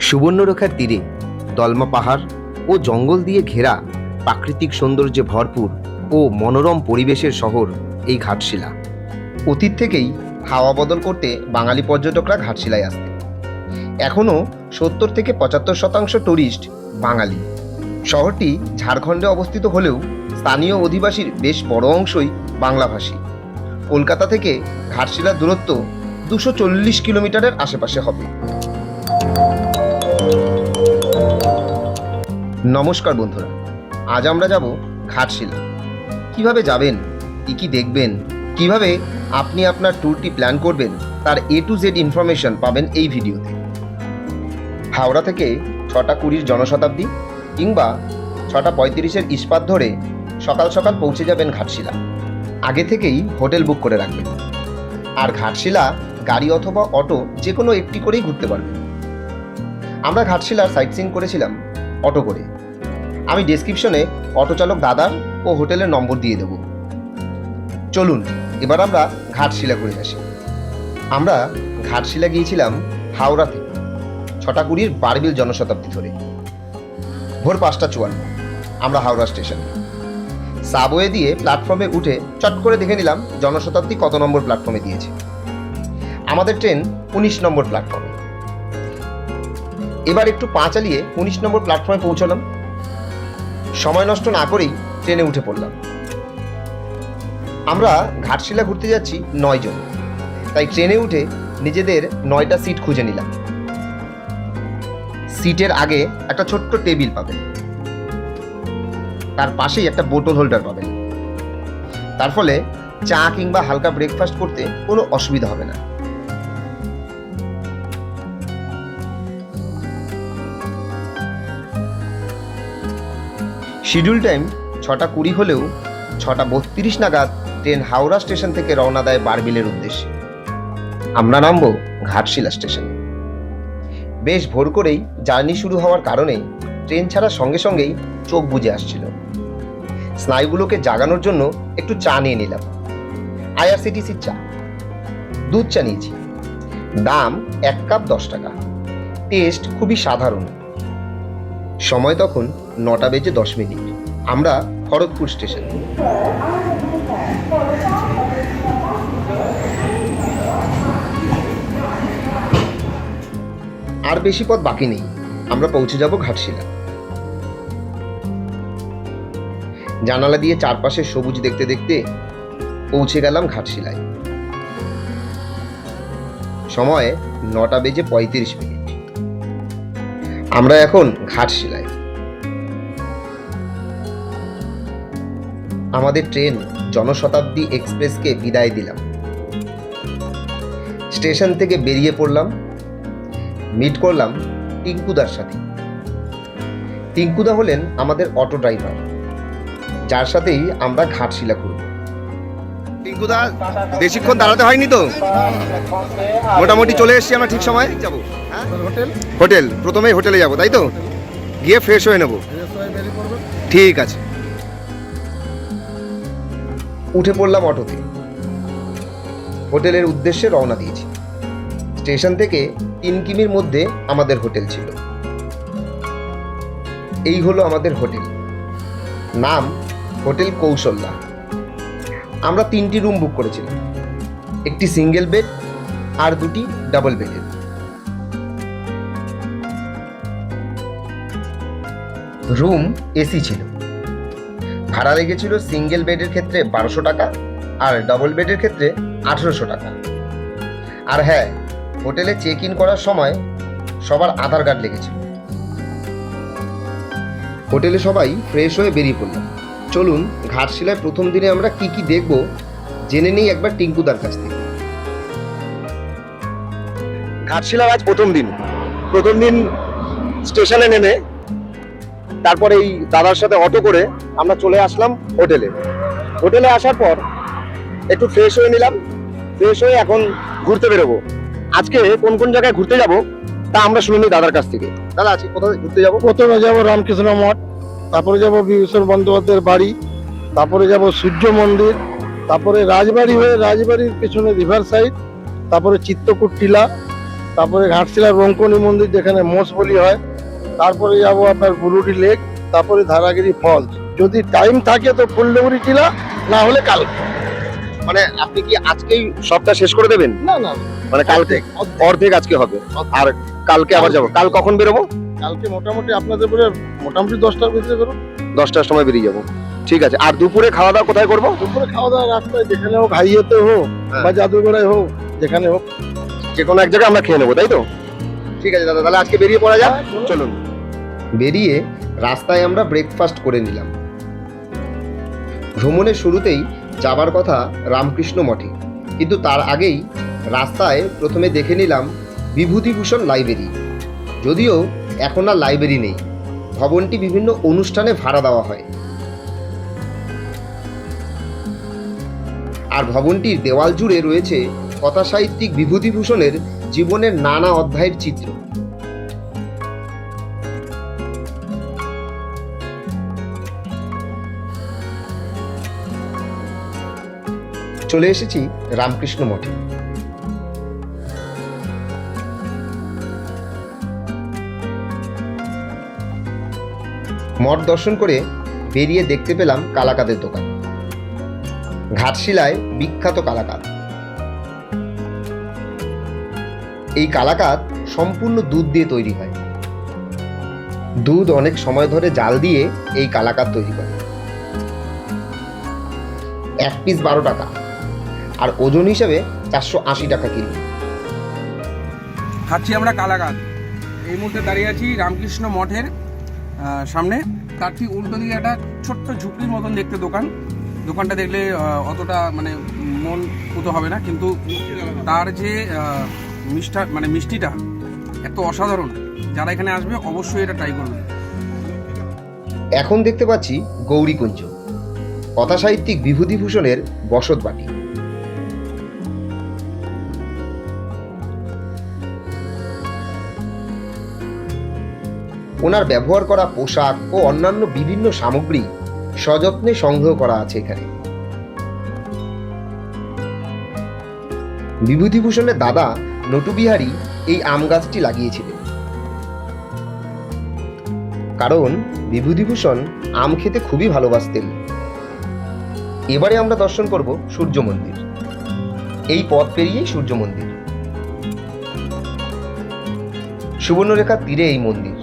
সুবর্ণরেখার তীরে দলমা পাহাড় ও জঙ্গল দিয়ে ঘেরা প্রাকৃতিক সৌন্দর্যে ভরপুর ও মনোরম পরিবেশের শহর এই ঘাটশিলা। অতীত থেকেই হাওয়া বদল করতে বাঙালি পর্যটকরা ঘাটশিলায় আসতেন। এখনও সত্তর থেকে পঁচাত্তর শতাংশ টুরিস্ট বাঙালি। শহরটি ঝাড়খণ্ডে অবস্থিত হলেও স্থানীয় অধিবাসীর বেশ বড় অংশই বাংলাভাষী। কলকাতা থেকে ঘাটশিলার দূরত্ব দুশো চল্লিশ কিলোমিটারের আশেপাশে হবে। নমস্কার বন্ধুরা, আজ আমরা যাব ঘাটশিলা। কীভাবে যাবেন, কি কি দেখবেন, কীভাবে আপনি আপনার ট্যুরটি প্ল্যান করবেন, তার এ টু জেড ইনফরমেশন পাবেন এই ভিডিওতে। হাওড়া থেকে ছটা কুড়ির জনশতাব্দী কিংবা ছটা পঁয়ত্রিশের ইস্পাত ধরে সকাল সকাল পৌঁছে যাবেন ঘাটশিলা। আগে থেকেই হোটেল বুক করে রাখবেন। আর ঘাটশিলা, গাড়ি অথবা অটো যে কোনো একটি করেই ঘুরতে পারবেন। আমরা ঘাটশিলার সাইট সিন করেছিলাম অটো করে। আমি ডেসক্রিপশনে অটো চালক দাদার ও হোটেলের নম্বর দিয়ে দেব। চলুন, এবার আমরা ঘাটশিলা ঘুরে আসি। আমরা ঘাটশিলা গিয়েছিলাম হাওড়া থেকে ছটা কুড়ির বারবিল জনশতাব্দী ধরে। ভোর পাঁচটা চুয়ান্ন, আমরা হাওড়া স্টেশনে। সাবওয়ে দিয়ে প্ল্যাটফর্মে উঠে চট করে দেখে নিলাম জনশতাব্দী কত নম্বর প্ল্যাটফর্মে দিয়েছে। আমাদের ট্রেন উনিশ নম্বর প্ল্যাটফর্মে এবার একটু পা চালিয়ে উনিশ নম্বর প্ল্যাটফর্মে পৌঁছলাম। সময় নষ্ট না করেই ট্রেনে উঠে পড়লাম। আমরা ঘাটশিলা ঘুরতে যাচ্ছি নয় জন। তাই ট্রেনে উঠে নিজেদের নয়টা সিট খুঁজে নিলাম। সিটের আগে একটা ছোট্ট টেবিল পাবেন। তার পাশেই একটা বোতল হোল্ডার পাবেন। তার ফলে চা কিংবা হালকা ব্রেকফাস্ট করতে কোনো অসুবিধা হবে না। শিডিউল টাইম ছটা কুড়ি হলেও ছটা বত্রিশ নাগাদ ট্রেন হাওড়া স্টেশন থেকে রওনা দেয় বারবিলের উদ্দেশ্যে। আমরা নামবো ঘাটশিলা স্টেশনে। বেশ ভোর করেই জার্নি শুরু হওয়ার কারণে ট্রেন ছাড়ার সঙ্গে সঙ্গেই চোখ বুজে আসছিল। স্নায়ুগুলোকে জাগানোর জন্য একটু চা নিয়ে নিলাম। আইআরসিটিসির চা। দুধ চা নিয়েছি। দাম এক কাপ দশ টাকা। টেস্ট খুবই সাধারণ। সময় তখন নটা বেজে দশ মিনিট। আমরা খড়গপুর স্টেশন। আর বেশি পথ বাকি নেই। আমরা পৌঁছে যাব ঘাটশিলা। জানালা দিয়ে চারপাশে সবুজ দেখতে দেখতে পৌঁছে গেলাম ঘাটশিলায়। সময় নটা বেজে পঁয়ত্রিশ মিনিট। আমরা এখন ঘাটশিলায় আমাদের ট্রেন জনশতাব্দী এক্সপ্রেসকে বিদায় দিলাম। স্টেশন থেকে বেরিয়ে পড়লাম। মিট করলাম টিঙ্কুদার সাথে। টিঙ্কুদা হলেন আমাদের অটো ড্রাইভার, যার সাথেই আমরা ঘাটশিলা ঘুরব টিঙ্কুদা বেশিক্ষণ দাঁড়াতে হয়নি তো? মোটামুটি চলে এসেছি আমরা ঠিক সময়। যাব। হোটেল? হোটেল। প্রথমেই হোটেলে যাব তাই তো? গিয়ে ফ্রেশ হয়ে নেব। ঠিক আছে। উঠে পড়লাম অটোতে। হোটেলের উদ্দেশ্যে রওনা দিয়েছি। স্টেশন থেকে তিন কিমির মধ্যে আমাদের হোটেল ছিল। এই হলো আমাদের হোটেল। নাম হোটেল কৌশল্যা। আমরা তিনটি রুম বুক করেছিলাম। একটি সিঙ্গেল বেড আর দুটি ডাবল বেডের রুম এসি ছিল। ভাড়া লেগেছিল সিঙ্গেল বেডের ক্ষেত্রে বারোশো টাকা আর ডবল বেডের ক্ষেত্রে আঠেরোশো টাকা। আর হ্যাঁ হোটেলে চেক ইন করার সময় সবার আধার কার্ড লেগেছিল। হোটেলে সবাই ফ্রেশ হয়ে বেরিয়ে পড়লাম চলুন ঘাটশিলায় প্রথম দিনে আমরা কি কি দেখব জেনে নেই একবার টিঙ্কুদার কাছ থেকে। ঘাটশিলার আজ প্রথম দিন। প্রথম দিন স্টেশনে নেমে তারপরে এই দাদার সাথে অটো করে আমরা চলে আসলাম হোটেলে। হোটেলে আসার পর একটু ফ্রেশ হয়ে নিলাম ফ্রেশ হয়ে এখন ঘুরতে বেরোবো। আজকে কোন কোন জায়গায় ঘুরতে যাব তা আমরা শুনে নিই দাদার কাছ থেকে। দাদা আজকে কোথায় ঘুরতে যাব? প্রথমে যাব রামকৃষ্ণ মঠ। তারপরে যাব বিভূষণ বন্দ্যোপাধ্যায়ের বাড়ি তারপরে যাব সূর্য মন্দির তারপরে রাজবাড়ি হয়ে রাজবাড়ির পেছনে রিভার সাইড তারপরে চিত্তকূট টিলা তারপরে ঘাটশিলার রঙ্কনি মন্দির যেখানে মোষ বলি হয় তারপরে যাব আপনার বুরুডি লেক তারপরে ধারাগিরি ফলস। যদি টাইম থাকে তো ফুলডুবুরি টিলা না হলে কাল। মানে আপনি কি আজকেই সবটা শেষ করে দেবেন? না না। মানে কালকে? অর্ধেক। আজকে হবে। আর কালকে আবার যাব। কাল কখন বেরোবো? কালকে মোটামুটি আপনাদের বলে মোটামুটি দশটার ভিতরে বেরো দশটার সময় বেরিয়ে যাব। ঠিক আছে। আর দুপুরে খাওয়া দাওয়া কোথায় করব? দুপুরে খাওয়া দাওয়া রাস্তায় যেখানে হোক হাইয়েতে হোক হ্যাঁ। বা জাদুঘরে হোক যেখানে হোক। যে কোনো এক জায়গায় আমরা খেয়ে নেব তাই তো? ঠিক আছে দাদা তাহলে আজকে বেরিয়ে পড়া যাক। হ্যাঁ। চলুন। বেরিয়ে রাস্তায় আমরা ব্রেকফাস্ট করে নিলাম। ভ্রমণের শুরুতেই যাবার কথা রামকৃষ্ণ মঠে। কিন্তু তার আগেই রাস্তায় প্রথমে দেখে নিলাম বিভূতিভূষণ লাইব্রেরি। যদিও এখন আর লাইব্রেরি নেই। ভবনটি বিভিন্ন অনুষ্ঠানে ভাড়া দেওয়া হয়। আর ভবনটির দেওয়াল জুড়ে রয়েছে কথা সাহিত্যিক বিভূতিভূষণের জীবনের নানা অধ্যায়ের চিত্র। চলে এসেছি রামকৃষ্ণ মঠে। মঠ দর্শন করে বেরিয়ে দেখতে পেলাম কালাকাদের দোকান। ঘাটশিলায় বিখ্যাত কালাকাদ এই কালাকাদ সম্পূর্ণ দুধ দিয়ে তৈরি হয়। দুধ অনেক সময় ধরে জাল দিয়ে এই কালাকাদ তৈরি করে। এক পিস বারো টাকা আর ওজন হিসাবে চারশো আশি টাকা কিলো। খাচ্ছি আমরা কালাকাদ এই মুহূর্তে দাঁড়িয়ে আছি রামকৃষ্ণ মঠের সামনে। তার ঠিক উল্টো দিকে একটা ছোট্ট ঝুপড়ির মতন দেখতে দোকান। দোকানটা দেখলে অতটা মানে মন পুতো হবে না, কিন্তু তার যে মিষ্টা মানে মিষ্টিটা, এত অসাধারণ। যারা এখানে আসবে, অবশ্যই এটা ট্রাই করবে। এখন দেখতে পাচ্ছি গৌরীকুঞ্জ, কথাসাহিত্যিক বিভূতিভূষণের বসত বাটি। ওনার ব্যবহার করা পোশাক ও অন্যান্য বিভিন্ন সামগ্রী সযত্নে সংগ্রহ করা আছে এখানে। বিভূতিভূষণের দাদা নটুবিহারী এই আম গাছটি লাগিয়েছিলেন। কারণ বিভূতিভূষণ আম খেতে খুবই ভালোবাসতেন। এবারে আমরা দর্শন করব সূর্য মন্দির। এই পথ পেরিয়েই সূর্য মন্দির। সুবর্ণরেখার তীরে এই মন্দির।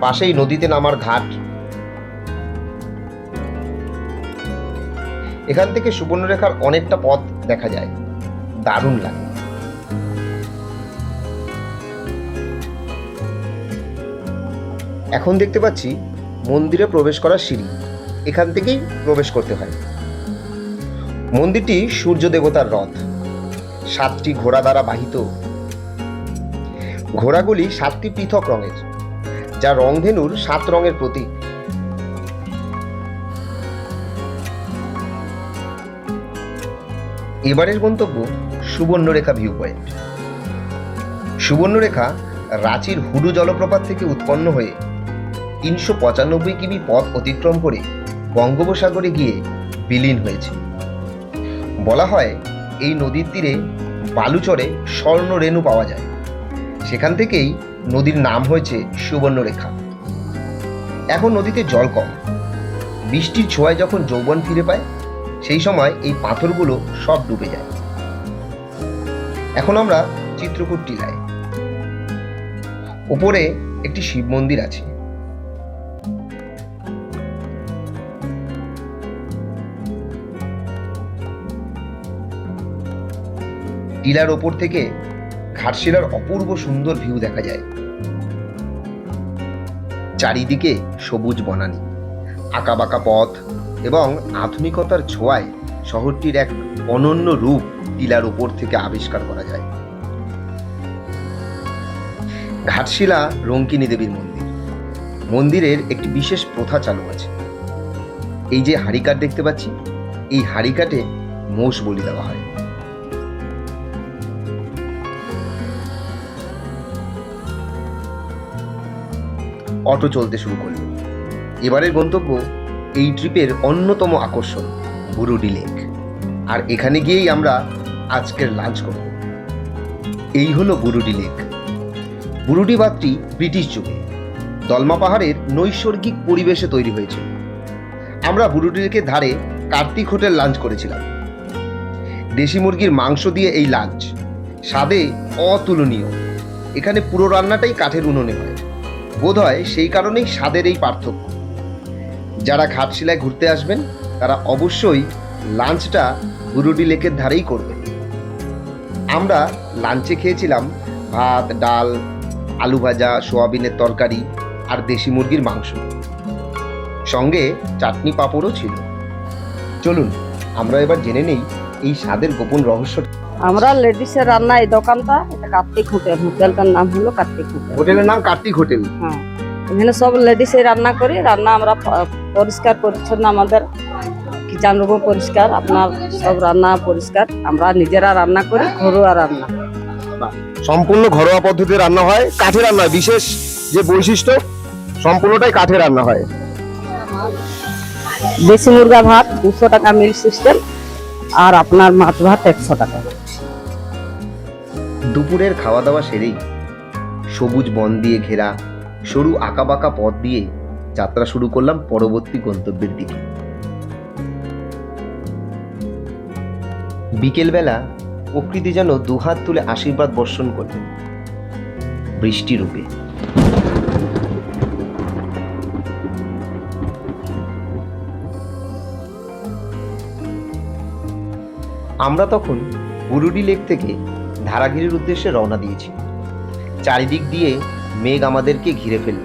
পাশেই নদীতে নামার ঘাট। এখান থেকে সুবর্ণরেখার অনেকটা পথ দেখা যায়। দারুণ লাগে। এখন দেখতে পাচ্ছি মন্দিরে প্রবেশ করার সিঁড়ি। এখান থেকেই প্রবেশ করতে হয়। মন্দিরটি সূর্য দেবতার রথ। সাতটি ঘোড়া দ্বারা বাহিত। ঘোড়াগুলি সাতটি পৃথক রঙের। যা রংধেনুর সাত রঙের প্রতীক। এবারের গন্তব্য সুবর্ণরেখা ভিউ পয়েন্ট সুবর্ণরেখা রাঁচির হুডু জলপ্রপাত থেকে উৎপন্ন হয়ে তিনশো পঁচানব্বই কিমি পথ অতিক্রম করে বঙ্গোপসাগরে গিয়ে বিলীন হয়েছে। বলা হয়, এই নদীর তীরে বালুচরে স্বর্ণ রেণু পাওয়া যায়। সেখান থেকেই নদীর নাম হয়েছে সুবর্ণরেখা। এখন নদীতে জল কম। বৃষ্টির ছোঁয়ায় যখন যৌবন ফিরে পায়, সেই সময় এই পাথরগুলো সব ডুবে যায়। এখন আমরা চিত্রকূট টিলায়। উপরে একটি শিব মন্দির আছে। টিলার ওপর থেকে ঘাটশিলার অপূর্ব সুন্দর ভিউ দেখা যায়। চারিদিকে সবুজ বনানী, আঁকাবাঁকা পথ এবং আধুনিকতার ছোঁয়ায় শহরটির এক অনন্য রূপ টিলার ওপর থেকে আবিষ্কার করা যায়। ঘাটশিলা রঙ্কিনী দেবীর মন্দির। মন্দিরের একটি বিশেষ প্রথা চালু আছে। এই যে হাড়িকাঠ দেখতে পাচ্ছি, এই হাড়িকাঠে মোষ বলি দেওয়া হয়। অটো চলতে শুরু করল। এবারের গন্তব্য এই ট্রিপের অন্যতম আকর্ষণ, বুরুডি লেক। আর এখানে গিয়েই আমরা আজকের লাঞ্চ করব। এই হলো বুরুডি লেক। বুরুডি বাঁধটি ব্রিটিশ যুগে দলমা পাহাড়ের নৈসর্গিক পরিবেশে তৈরি হয়েছে আমরা বুরুডি লেকের ধারে কার্তিক হোটেল লাঞ্চ করেছিলাম। দেশি মুরগির মাংস দিয়ে এই লাঞ্চ। স্বাদে অতুলনীয়। এখানে পুরো রান্নাটাই কাঠের উনুনে হয়। বোধ হয় সেই কারণেই স্বাদের এই পার্থক্য। যারা ঘাটশিলায় ঘুরতে আসবেন, তারা অবশ্যই লাঞ্চটা বুরুডি লেকের ধারেই করবেন। আমরা লাঞ্চে খেয়েছিলাম ভাত, ডাল, আলু ভাজা, সোয়াবিনের তরকারি আর দেশি মুরগির মাংস। সঙ্গে চাটনি পাঁপড়ও ছিল। চলুন, আমরা এবার জেনে নেই এই স্বাদের গোপন রহস্য আমরা লেডিসের রান্না এই দোকানটা এটা কার্তিক হোটেল। হোটেলটার নাম হলো কার্তিক হোটেল। হোটেলের নাম কার্তিক হোটেল। হ্যাঁ। এখানে সব লেডিসে রান্না করি। রান্না আমরা পরিষ্কার পরিচ্ছন্ন আমাদের কিচেন রুমও পরিষ্কার আপনার সব রান্না পরিষ্কার। আমরা নিজেরা রান্না করি ঘরোয়া রান্না। সম্পূর্ণ ঘরোয়া পদ্ধতিতে রান্না হয়। কাঠে রান্না হয়। বিশেষ যে বৈশিষ্ট্য সম্পূর্ণটাই কাঠে রান্না হয়। দেশি মুরগা ভাত দুশো টাকা মিল সিস্টেম আর আপনার মাছ ভাত একশো টাকা। দুপুরের খাওয়া দাওয়া সেরেই। সবুজ বন দিয়ে ঘেরা, সরু আঁকাবাঁকা পথ দিয়ে যাত্রা শুরু করলাম পরবর্তী গন্তব্যের দিকে। বিকেলবেলা প্রকৃতি যেন দুহাত তুলে আশীর্বাদ বর্ষণ করলেন বৃষ্টি রূপে। আমরা তখন বুরুডি লেক থেকে ধারাগিরির উদ্দেশ্যে রওনা দিয়েছি। চারিদিক দিয়ে মেঘ আমাদেরকে ঘিরে ফেলল।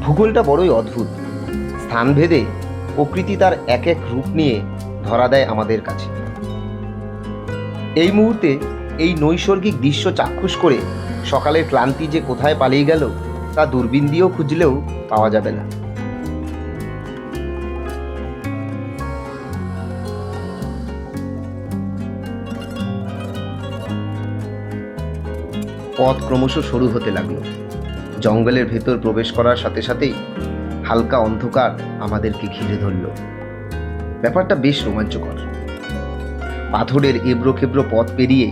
ভূগোলটা বড়ই অদ্ভুত। স্থানভেদে প্রকৃতি তার এক এক রূপ নিয়ে ধরা দেয় আমাদের কাছে। এই মুহূর্তে এই নৈসর্গিক দৃশ্য চাক্ষুষ করে সকালের ক্লান্তি যে কোথায় পালিয়ে গেল, তা দূরবীন দিয়েও খুঁজলেও পাওয়া যাবে না। পথ ক্রমশ সরু হতে লাগল। জঙ্গলের ভেতর প্রবেশ করার সাথে সাথেই হালকা অন্ধকার আমাদেরকে ঘিরে ধরল। ব্যাপারটা বেশ রোমাঞ্চকর। পাথরের এবড়ো খেবড়ো পথ পেরিয়ে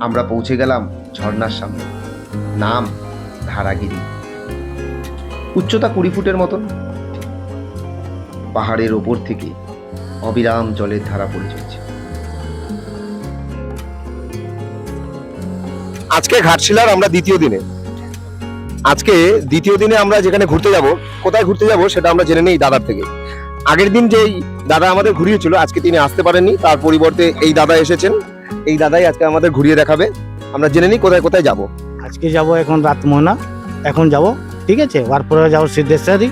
আমরা পৌঁছে গেলাম ঝর্ণার সামনে। নাম ধারাগিরি। উচ্চতা কুড়ি ফুটের মতন। পাহাড়ের ওপর থেকে অবিরাম জলের ধারা পড়ে আজকে ঘাটশিলার আমরা দ্বিতীয় দিনে। আজকে দ্বিতীয় দিনে আমরা যেখানে ঘুরতে যাব, কোথায় ঘুরতে যাব সেটা আমরা জেনে নেই দাদার থেকে। আগের দিন যেই দাদা আমাদের ঘুরিয়েছিল, আজকে তিনি আসতে পারেননি, তার পরিবর্তে এই দাদা এসেছেন। এই দাদাই আজকে আমাদের ঘুরিয়ে দেখাবে। আমরা জেনে নিই কোথায় কোথায় যাব। আজকে যাব এখন রাত ময়না এখন যাব, ঠিক আছে? ওয়ার পরে যাব সিদ্ধেশ্বরী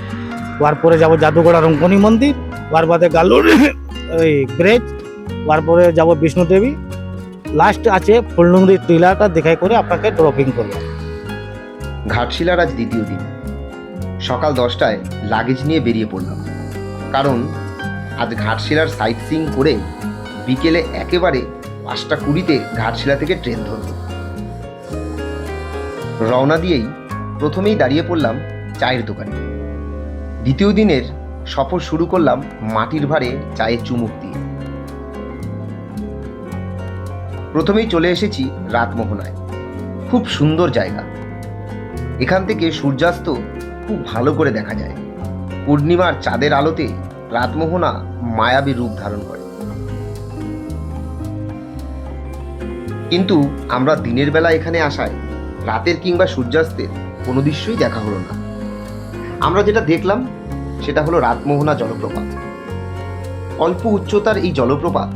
ওয়ার পরে যাব জাদুগড়া রঙ্কনী মন্দির ওয়ার বাদে গালুর ওই ব্রেজ ওয়ার পরে যাব বিষ্ণু দেবী লাস্ট আছে ফুলডুংরি টিলাটা দেখাই করে আপনাকে ড্রপিং করব। ঘাটশিলার আজ দ্বিতীয় দিন। সকাল দশটায় লাগেজ নিয়ে বেরিয়ে পড়লাম। কারণ আজ ঘাটশিলার সাইট সিং করে বিকেলে একেবারে পাঁচটা কুড়িতে ঘাটশিলা থেকে ট্রেন ধরব। রওনা দিয়েই প্রথমেই দাঁড়িয়ে পড়লাম চায়ের দোকানে। দ্বিতীয় দিনের সফর শুরু করলাম মাটির ভারে চায়ের চুমুক দিয়ে। প্রথমেই চলে এসেছি রাতমোহনায় খুব সুন্দর জায়গা। এখান থেকে সূর্যাস্ত খুব ভালো করে দেখা যায়। পূর্ণিমার চাঁদের আলোতে রাতমোহনা মায়াবী রূপ ধারণ করে। কিন্তু আমরা দিনের বেলা এখানে আসায়, রাতের কিংবা সূর্যাস্তের কোনো দৃশ্যই দেখা হলো না। আমরা যেটা দেখলাম, সেটা হলো রাতমোহনা জলপ্রপাত। অল্প উচ্চতার এই জলপ্রপাত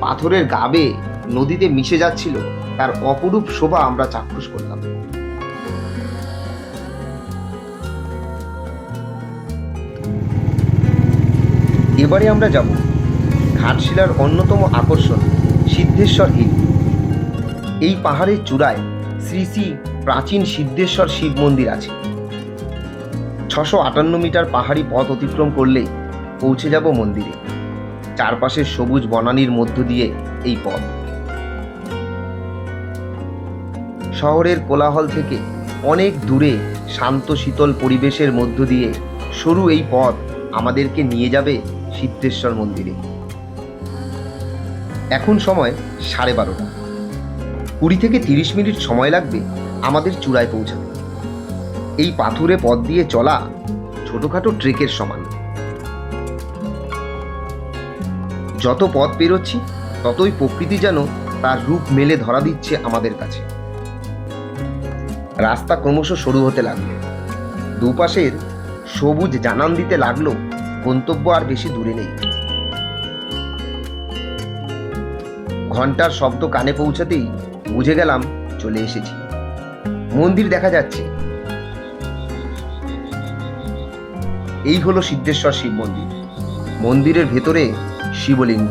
পাথরের গাবে নদীতে মিশে যাচ্ছিল, তার অপরূপ শোভা আমরা চাক্ষুষ করলাম। এবারে আমরা যাব ঘাটশিলার অন্যতম আকর্ষণ, সিদ্ধেশ্বর হিল। এই পাহাড়ের চূড়ায় শ্রী শ্রী প্রাচীন সিদ্ধেশ্বর শিব মন্দির আছে। ছশো আটান্ন মিটার পাহাড়ি পথ অতিক্রম করলে পৌঁছে যাব মন্দিরে। চারপাশের সবুজ বনানীর মধ্য দিয়ে এই পথ। শহরের কোলাহল থেকে অনেক দূরে শান্ত শীতল পরিবেশের মধ্য দিয়ে সরু এই পথ আমাদেরকে নিয়ে যাবে সিদ্ধেশ্বর মন্দিরে। এখন সময় সাড়ে বারোটা। কুড়ি থেকে তিরিশ মিনিট সময় লাগবে আমাদের চূড়ায় পৌঁছাতে। এই পাথুরে পথ দিয়ে চলা ছোটখাটো ট্রেকের সমান। যত পথ পেরোচ্ছি, ততই প্রকৃতি যেন তার রূপ মেলে ধরা দিচ্ছে আমাদের কাছে। রাস্তা ক্রমশ সরু হতে লাগল। দুপাশের সবুজ জানান দিতে লাগল, গন্তব্য আর বেশি দূরে নেই। ঘণ্টার শব্দ কানে পৌঁছাতেই বুঝে গেলাম চলে এসেছি। মন্দির দেখা যাচ্ছে। এই হলো সিদ্ধেশ্বর শিব মন্দির। মন্দিরের ভেতরে শিবলিঙ্গ।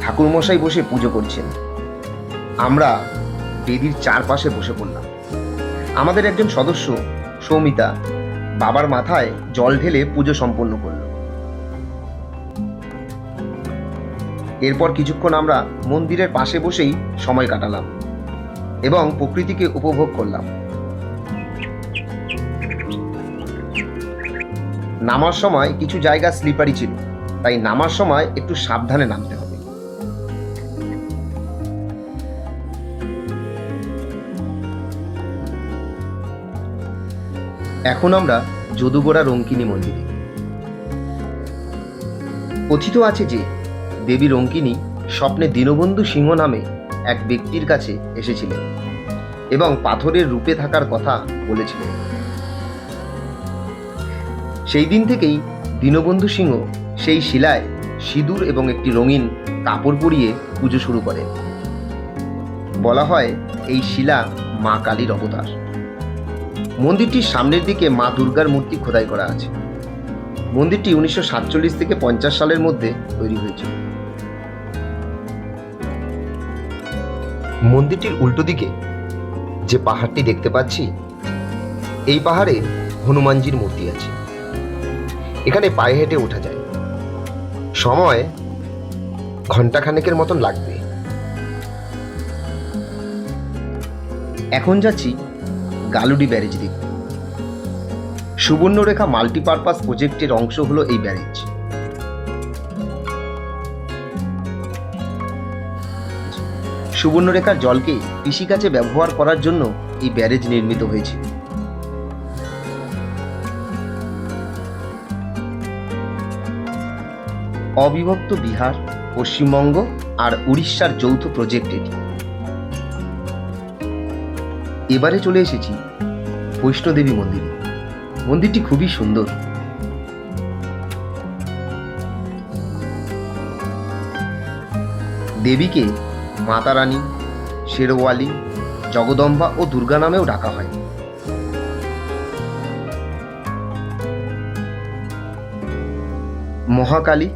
ঠাকুরমশাই বসে পুজো করছেন। আমরা বেদির চারপাশে বসে পড়লাম। আমাদের একজন সদস্য, সৌমিতা, বাবার মাথায় জল ঢেলে পুজো সম্পন্ন করল। এরপর কিছুক্ষণ আমরা মন্দিরের পাশে বসেই সময় কাটালাম এবং প্রকৃতিকে উপভোগ করলাম। নামার সময় কিছু জায়গা স্লিপারি ছিল, তাই নামার সময় একটু সাবধানে নামতে হবে। এখন আমরা যদুগোড়া রঙ্কিনী মন্দিরে। কথিত আছে যে, দেবী রঙ্কিনী স্বপ্নে দীনবন্ধু সিংহ নামে এক ব্যক্তির কাছে এসেছিলেন এবং পাথরের রূপে থাকার কথা বলেছিলেন। সেই দিন থেকেই দীনবন্ধু সিংহ সেই শিলায় সিঁদুর এবং একটি রঙিন কাপড় পরিয়ে পুজো শুরু করেন। বলা হয় এই শিলা মা কালীর অবতার। মন্দিরটির সামনের দিকে মা দুর্গার মূর্তি খোদাই করা আছে। মন্দিরটি উনিশশো সাতচল্লিশ থেকে পঞ্চাশ সালের মধ্যে তৈরি হয়েছিল। মন্দিরটির উল্টো দিকে যে পাহাড়টি দেখতে পাচ্ছি, এই পাহাড়ে হনুমানজির মূর্তি আছে। এখানে পায়ে হেঁটে ওঠা যায়। সময় ঘন্টাখানেকের মতন লাগবে। এখন যাচ্ছি গালুডি ব্যারেজ দেখতে সুবর্ণরেখা মাল্টিপারপাস প্রজেক্টের অংশ হলো এই ব্যারেজ। সুবর্ণরেখার জলকে কৃষিকাজে ব্যবহার করার জন্য এই ব্যারেজ নির্মিত হয়েছে। অবিভক্ত বিহার, পশ্চিমবঙ্গ আর উড়িষ্যার যৌথ প্রজেক্ট এটি এবারে চলে এসেছি বৈষ্ণোদেবী মন্দিরে। মন্দিরটি খুবই সুন্দর। দেবীকে মাতা রানী শেরওয়ালি, জগদম্বা ও দুর্গা নামেও ডাকা হয়। মহাকালী,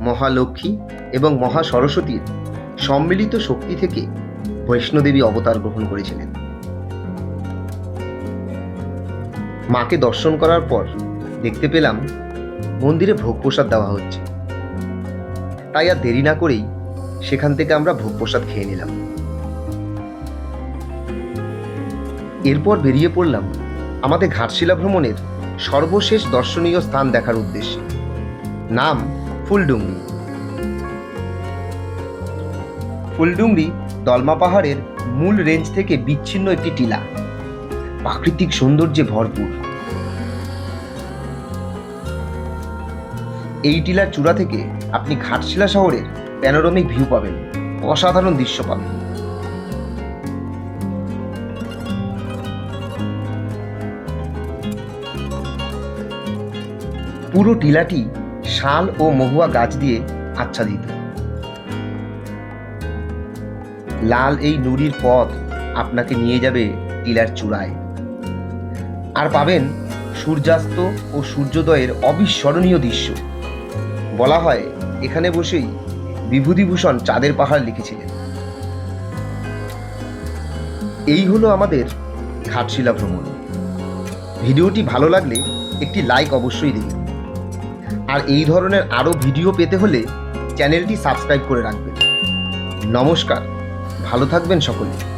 মহালক্ষ্মী এবং মহা সরস্বতীর সম্মিলিত শক্তি থেকে বৈষ্ণোদেবী অবতার গ্রহণ করেছিলেন। মাকে দর্শন করার পর দেখতে পেলাম মন্দিরে ভোগ প্রসাদ দেওয়া হচ্ছে। তাই আর দেরি না করেই সেখান থেকে আমরা ভোগ প্রসাদ খেয়ে নিলাম। এরপর বেরিয়ে পড়লাম আমাদের ঘাটশিলা ভ্রমণের সর্বশেষ দর্শনীয় স্থান দেখার উদ্দেশ্যে। নাম ফুলডুংরি। ফুলডুংরি দলমা পাহাড়ের মূল রেঞ্জ থেকে বিচ্ছিন্ন একটি টিলা। প্রাকৃতিক সৌন্দর্যে ভরপুর। এই টিলার চূড়া থেকে আপনি ঘাটশিলা শহরের প্যানোরমিক ভিউ পাবেন। অসাধারণ দৃশ্য পাবেন। পুরো টিলাটি শাল ও মহুয়া গাছ দিয়ে আচ্ছাদিত। লাল এই নুড়ির পথ আপনাকে নিয়ে যাবে টিলার চূড়ায়। আর পাবেন সূর্যাস্ত ও সূর্যোদয়ের অবিস্মরণীয় দৃশ্য। বলা হয়, এখানে বসেই বিভূতিভূষণ চাঁদের পাহাড় লিখেছিলেন। এই হলো আমাদের ঘাটশিলা ভ্রমণ। ভিডিওটি ভালো লাগলে একটি লাইক অবশ্যই দিন। আর এই ধরনের আরও ভিডিও পেতে হলে চ্যানেলটি সাবস্ক্রাইব করে রাখবেন। নমস্কার, ভালো থাকবেন সকলে।